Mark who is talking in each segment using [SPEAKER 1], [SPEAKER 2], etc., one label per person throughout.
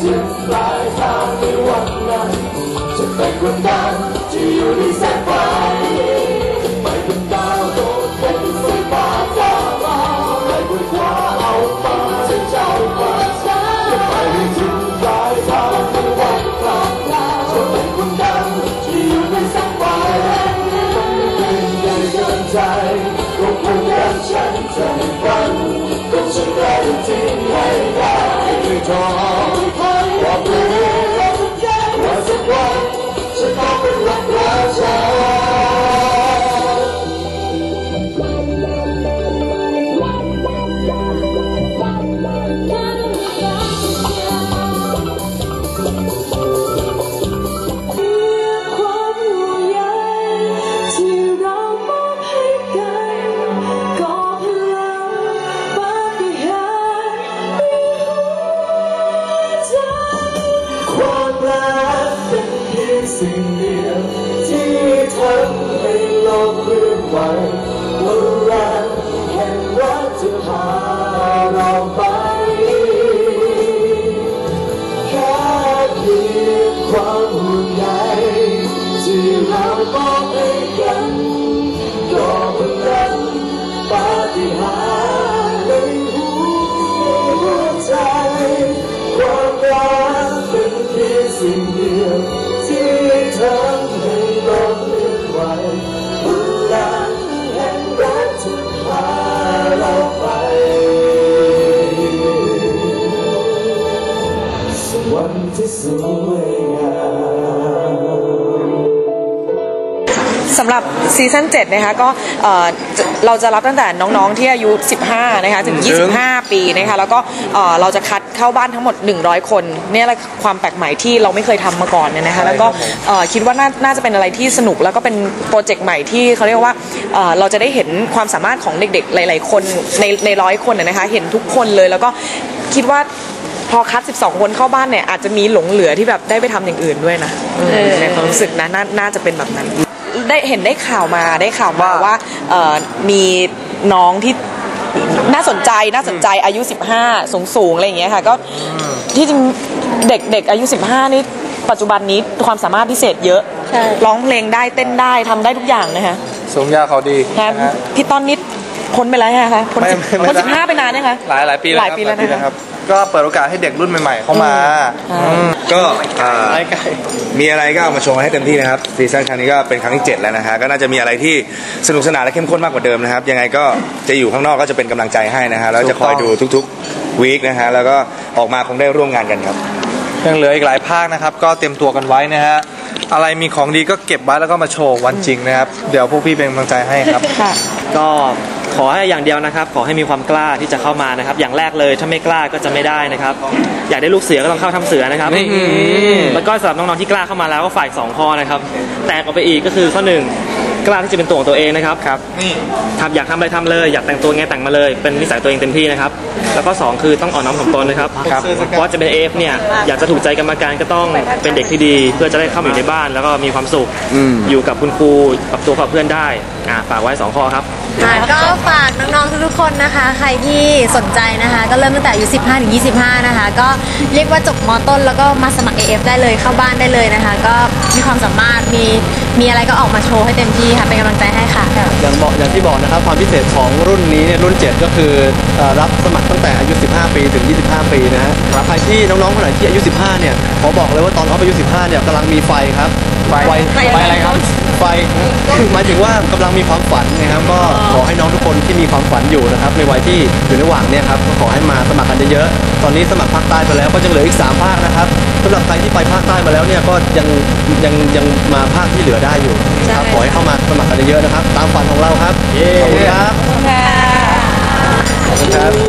[SPEAKER 1] ถึงปลายทางในวันนั้น จะเป็นคนดังที่อยู่ในแสงไฟไปเป็นดาวโดดเป็นสายฟ้าฟ้ามาให้คุณคว้าเอามาจะเจ้าฟ้าจะไปให้ถึงปลายทางในวันนั้นจะเป็นคนดังที่อยู่ในแสงไฟเป็นใหญ่เกินใจก็คงยังฉันจะฝันก็ฉันได้ที่ให้ได้ สิ่งเดียวที่ทำให้โลกเคลื่อนไหวพลังแห่งรักจะพาเราไปแค่เพียงความห่วงใยที่เรามอบให้กันก็เป็นดังปาฏิหาริย์ในหัวใจความรักเป็นเพียงสิ่ง สวยงาม
[SPEAKER 2] สำหรับซีซั่น7นะคะก็เอ่อจะเราจะรับตั้งแต่น้องๆที่อายุ 15 นะคะถึง 25 ปีนะคะแล้วก็เอ่อเราจะคัดเข้าบ้านทั้งหมด 100 คนเนี่ยแหละความแปลกใหม่ที่เราไม่เคยทำมาก่อนเนี่ยนะคะแล้วก็เอ่อคิดว่าน่าน่าจะเป็นอะไรที่สนุกแล้วก็เป็นโปรเจกต์ใหม่ที่เขาเรียกว่าเอ่อเราจะได้เห็นความสามารถของเด็กๆ หลายๆ คนในในร้อยคนนะนะคะเห็นทุกคนเลยแล้วก็คิดว่า พอคัด 12 คนเข้าบ้านเนี่ยอาจจะมีหลงเหลือที่แบบได้ไปทำอย่างอื่นด้วยนะเออในความรู้สึกนะน่าน่าจะเป็นแบบนั้น ได้เห็นได้ข่าวมาได้ข่าวมาว่าเอ่อมีน้องที่น่าสนใจน่าสนใจอายุ 15 สูงสูงๆอะไรอย่างเงี้ยค่ะก็ที่จริงเด็กเด็กอายุ 15 นี่ปัจจุบันนี้ความสามารถพิเศษเยอะร้องเพลงได้เต้นได้ทำได้ทุกอย่างนะคะ
[SPEAKER 3] สูงยาเขาดี
[SPEAKER 2] นะ
[SPEAKER 3] นะฮะ
[SPEAKER 2] พี่ต้นนิดพ้นไปแล้วนะคะพ้น
[SPEAKER 3] ไม่
[SPEAKER 2] สิบ
[SPEAKER 3] ไม่ไม่
[SPEAKER 2] พ้นสิบห้าไปนานเนี่ยคะ
[SPEAKER 3] หลายหลายปีแล้ว
[SPEAKER 2] หลายปีแล้ว
[SPEAKER 3] ห
[SPEAKER 2] นะคะ
[SPEAKER 3] ครับ ก็เปิดโอกาสให้เด็กรุ่นใหม่ ๆ เข้ามา
[SPEAKER 2] อืม
[SPEAKER 3] อืม
[SPEAKER 4] ก็อ่า
[SPEAKER 3] ใกล้
[SPEAKER 4] มีอะไรก็เอามาโชว์ให้เต็มที่นะครับซีซั่นครั้งนี้ก็เป็นครั้งที่7แล้วนะฮะก็น่าจะมีอะไรที่สนุกสนานและเข้มข้นมากกว่าเดิมนะครับ ยังไงก็จะอยู่ข้างนอกก็จะเป็นกำลังใจให้นะฮะแล้วจะคอยดูทุกๆวีคนะฮะแล้วก็ออกมาคงได้ร่วมงานกันครับ
[SPEAKER 3] ยังเหลืออีกหลายภาคนะครับ ก็เตรียมตัวกันไว้นะฮะ อะไรมีของดีก็เก็บไว้แล้วก็มาโชว์วันจริงนะครับ เดี๋ยวพวกพี่เป็นกำลังใจให้ครับ
[SPEAKER 2] ค่ะ
[SPEAKER 5] ก็ ขอให้อย่างเดียวนะครับ ขอให้มีความกล้าที่จะเข้ามานะครับ อย่างแรกเลยถ้าไม่กล้าก็จะไม่ได้นะครับ อยากได้ลูกเสือก็ต้องเข้าทำเสือนะครับ
[SPEAKER 3] นี่
[SPEAKER 5] แล้วก็สำหรับน้องๆที่กล้าเข้ามาแล้วก็ฝ่ายสองข้อนะครับ แตกออกไปอีกก็คือข้อหนึ่งกล้าที่จะเป็นตัวของตัวเองนะครับ
[SPEAKER 3] ครับนี่
[SPEAKER 5] ทำอยากทำอะไรทำเลย อยากแต่งตัวไงแต่งมาเลย เป็นนิสัยตัวเองเต็มที่นะครับ แล้วก็สองคือต้องอ่อนน้อมถ่อมตนนะครับ
[SPEAKER 3] ครับ
[SPEAKER 5] เพราะจะเป็นเอฟเนี่ยอยากจะถูกใจกรรมการก็ต้องเป็นเด็กที่ดี เพื่อจะได้เข้ามาอยู่ในบ้าน แล้วก็มีความสุขอยู่กับคุณครูปรับตัวกับเพื่อนได้อ่าฝากไว้สองข้อครับ
[SPEAKER 6] ค่ะก็ฝากน้องๆทุกๆคนนะคะ ใครที่สนใจนะคะ ก็เริ่มตั้งแต่อายุ 15 ถึง 25 นะคะ ก็เรียกว่าจบมต้น แล้วก็มาสมัคร AF ได้เลยเข้าบ้านได้เลยนะคะ ก็มีความสามารถมีมีอะไรก็ออกมาโชว์ให้เต็มที่ค่ะ เป็นกำลังใจให้ค่ะ
[SPEAKER 7] อย่างบอกอย่างที่บอกนะครับความพิเศษของรุ่นนี้เนี่ยรุ่น 7 ก็คือเอ่อรับสมัครตั้งแต่อายุ 15 ปีถึง 25 ปีนะฮะ ใครที่น้องๆคนไหนที่อายุ 15 เนี่ยขอบอกเลยว่าตอนเขาอายุ 15 เนี่ยกำลังมีไฟครับ
[SPEAKER 3] ไฟ
[SPEAKER 7] ไฟอะไรครับ ไฟคือหมายถึงว่ากำลังมีความฝันนะครับก็ขอให้น้องทุกคนที่มีความฝันอยู่นะครับในวัยที่อยู่ระหว่างเนี่ยครับก็ขอให้มาสมัครกันเยอะๆตอนนี้สมัครภาคใต้ไปแล้วก็ยังเหลืออีก 3 ภาคนะครับสำหรับใครที่ไปภาคใต้มาแล้วเนี่ยก็ยังยังยังมาภาคที่เหลือได้อยู่นะครับขอให้เข้ามาสมัครกันเยอะๆนะครับ ตามฝันของเราครับขอบคุณครับขอบคุณครับ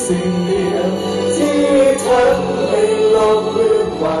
[SPEAKER 8] เสียที่ทำให้ลบเรื่องวั
[SPEAKER 1] น